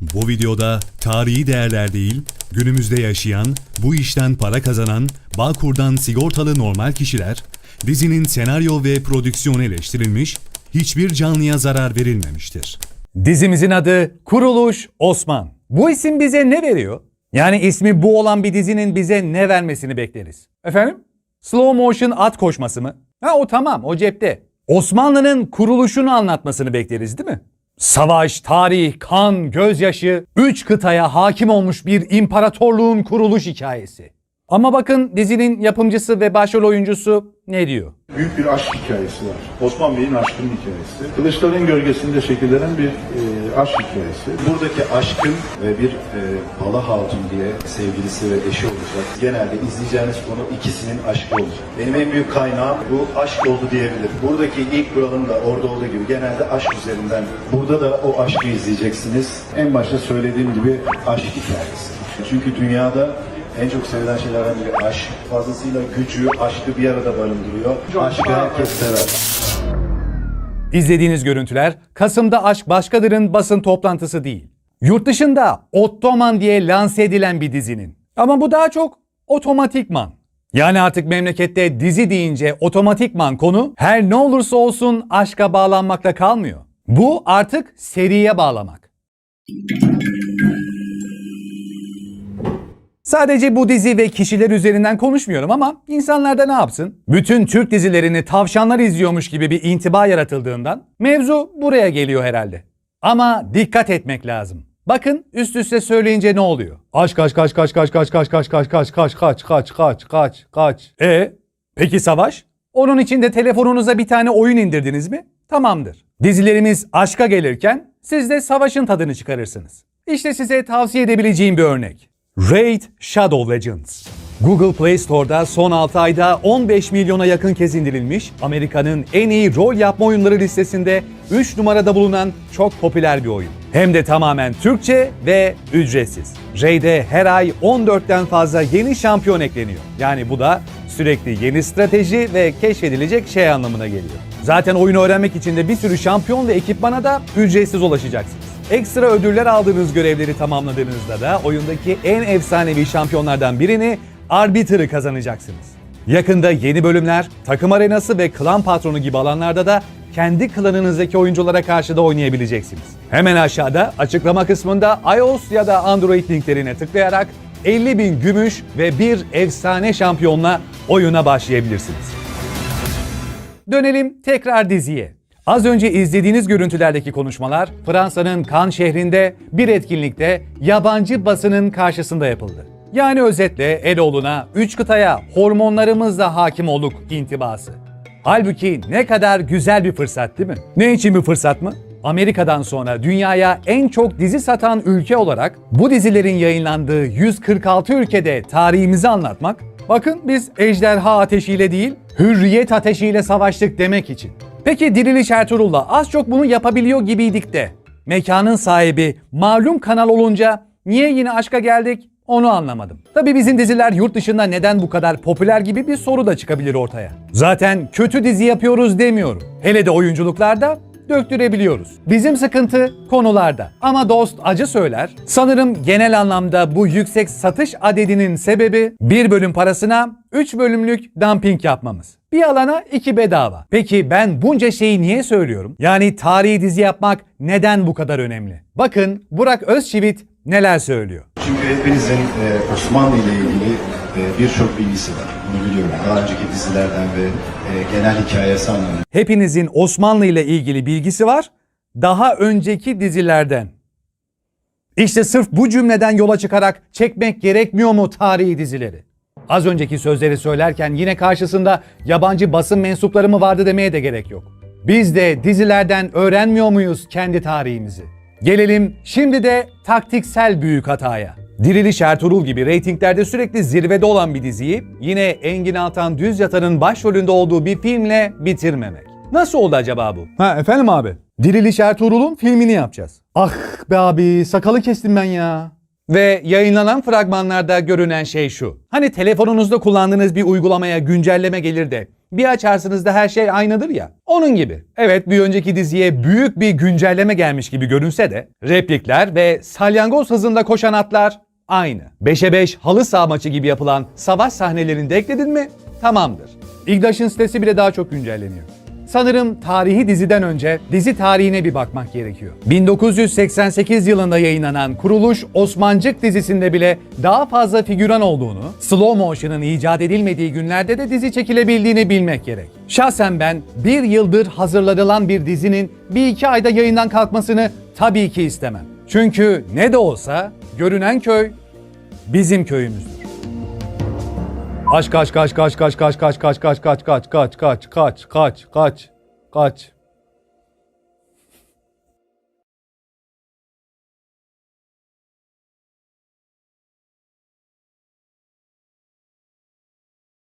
Bu videoda tarihi değerler değil, günümüzde yaşayan, bu işten para kazanan, Bağkur'dan sigortalı normal kişiler, dizinin senaryo ve prodüksiyonu eleştirilmiş, hiçbir canlıya zarar verilmemiştir. Dizimizin adı Kuruluş Osman. Bu isim bize ne veriyor? Yani ismi bu olan bir dizinin bize ne vermesini bekleriz? Efendim? Slow motion at koşması mı? Ha o tamam o cepte. Osmanlı'nın kuruluşunu anlatmasını bekleriz değil mi? Savaş, tarih, kan, gözyaşı, üç kıtaya hakim olmuş bir imparatorluğun kuruluş hikayesi. Ama bakın dizinin yapımcısı ve başrol oyuncusu ne diyor? Büyük bir aşk hikayesi var. Osman Bey'in aşkının hikayesi. Kılıçların gölgesinde şekillenen bir e, aşk hikayesi. Buradaki aşkın ve bir e, Bala Hatun diye sevgilisi ve eşi olacak. Genelde izleyeceğiniz konu ikisinin aşkı olacak. Benim en büyük kaynağım bu aşk oldu diyebilirim. Buradaki ilk kuralım da orada olduğu gibi genelde aşk üzerinden. Burada da o aşkı izleyeceksiniz. En başta söylediğim gibi aşk hikayesi. Çünkü dünyada en çok sevilen şeylerden biri aşk. Fazlasıyla gücü, aşkı bir arada barındırıyor. Aşkı herkes sever. İzlediğiniz görüntüler Kasım'da Aşk Başkadır'ın basın toplantısı değil. Yurt dışında Ottoman diye lanse edilen bir dizinin. Ama bu daha çok otomatikman. Yani artık memlekette dizi deyince otomatikman konu her ne olursa olsun aşka bağlanmakla kalmıyor. Bu artık seriye bağlamak. Sadece bu dizi ve kişiler üzerinden konuşmuyorum ama insanlar da ne yapsın? Bütün Türk dizilerini tavşanlar izliyormuş gibi bir intiba yaratıldığından mevzu buraya geliyor herhalde. Ama dikkat etmek lazım. Bakın üst üste söyleyince ne oluyor? Aç kaç kaç kaç kaç kaç kaç kaç kaç kaç kaç kaç kaç kaç kaç kaç. E peki savaş? Onun için de telefonunuza bir tane oyun indirdiniz mi? Tamamdır. Dizilerimiz aşka gelirken siz de savaşın tadını çıkarırsınız. İşte size tavsiye edebileceğim bir örnek. Raid Shadow Legends. Google Play Store'da son 6 ayda 15 milyona yakın kez indirilmiş, Amerika'nın en iyi rol yapma oyunları listesinde 3 numarada bulunan çok popüler bir oyun. Hem de tamamen Türkçe ve ücretsiz. Raid'e her ay 14'ten fazla yeni şampiyon ekleniyor. Yani bu da sürekli yeni strateji ve keşfedilecek şey anlamına geliyor. Zaten oyunu öğrenmek için de bir sürü şampiyon ve ekipmana da ücretsiz ulaşacaksınız. Ekstra ödüller aldığınız görevleri tamamladığınızda da oyundaki en efsanevi şampiyonlardan birini Arbiter'ı kazanacaksınız. Yakında yeni bölümler, takım arenası ve klan patronu gibi alanlarda da kendi klanınızdaki oyunculara karşı da oynayabileceksiniz. Hemen aşağıda açıklama kısmında iOS ya da Android linklerine tıklayarak 50 bin gümüş ve bir efsane şampiyonla oyuna başlayabilirsiniz. Dönelim tekrar diziye. Az önce izlediğiniz görüntülerdeki konuşmalar Fransa'nın Cannes şehrinde bir etkinlikte yabancı basının karşısında yapıldı. Yani özetle Eloğlu'na üç kıtaya hormonlarımızla hakim olduk intibası. Halbuki ne kadar güzel bir fırsat değil mi? Ne için bir fırsat mı? Amerika'dan sonra dünyaya en çok dizi satan ülke olarak bu dizilerin yayınlandığı 146 ülkede tarihimizi anlatmak, bakın biz ejderha ateşiyle değil, hürriyet ateşiyle savaştık demek için. Peki Diriliş Ertuğrul'la az çok bunu yapabiliyor gibiydik de, mekanın sahibi malum kanal olunca niye yine aşka geldik onu anlamadım. Tabii bizim diziler yurt dışında neden bu kadar popüler gibi bir soru da çıkabilir ortaya. Zaten kötü dizi yapıyoruz demiyorum. Hele de oyunculuklarda döktürebiliyoruz. Bizim sıkıntı konularda. Ama dost acı söyler. Sanırım genel anlamda bu yüksek satış adedinin sebebi bir bölüm parasına 3 bölümlük dumping yapmamız. Bir alana iki bedava. Peki ben bunca şeyi niye söylüyorum? Yani tarihi dizi yapmak neden bu kadar önemli? Bakın Burak Özçivit neler söylüyor. Çünkü hepinizin e, Osmanlı ile ilgili e, birçok bilgisi var. Bunu biliyorum. Daha önceki dizilerden ve e, genel hikayesi anlamında. Hepinizin Osmanlı ile ilgili bilgisi var. Daha önceki dizilerden. İşte sırf bu cümleden yola çıkarak çekmek gerekmiyor mu tarihi dizileri? Az önceki sözleri söylerken yine karşısında yabancı basın mensupları mı vardı demeye de gerek yok. Biz de dizilerden öğrenmiyor muyuz kendi tarihimizi? Gelelim şimdi de taktiksel büyük hataya. Diriliş Ertuğrul gibi reytinglerde sürekli zirvede olan bir diziyi yine Engin Altan Düz Yatan'ın başrolünde olduğu bir filmle bitirmemek. Nasıl oldu acaba bu? Ha efendim abi. Diriliş Ertuğrul'un filmini yapacağız. Ah be abi sakalı kestim ben ya. Ve yayınlanan fragmanlarda görünen şey şu. Hani telefonunuzda kullandığınız bir uygulamaya güncelleme gelir de bir açarsınız da her şey aynıdır ya. Onun gibi. Evet bir önceki diziye büyük bir güncelleme gelmiş gibi görünse de replikler ve salyangoz hızında koşan atlar aynı. 5'e 5 halı saha maçı gibi yapılan savaş sahnelerini de ekledin mi tamamdır. İgdaş'ın sitesi bile daha çok güncelleniyor. Sanırım tarihi diziden önce dizi tarihine bir bakmak gerekiyor. 1988 yılında yayınlanan Kuruluş Osmancık dizisinde bile daha fazla figüran olduğunu, slow motion'ın icat edilmediği günlerde de dizi çekilebildiğini bilmek gerek. Şahsen ben bir yıldır hazırlanılan bir dizinin bir iki ayda yayından kalkmasını tabii ki istemem. Çünkü ne de olsa görünen köy bizim köyümüzdür. Kaç kaç kaç kaç kaç kaç kaç kaç kaç kaç kaç kaç kaç kaç kaç kaç kaç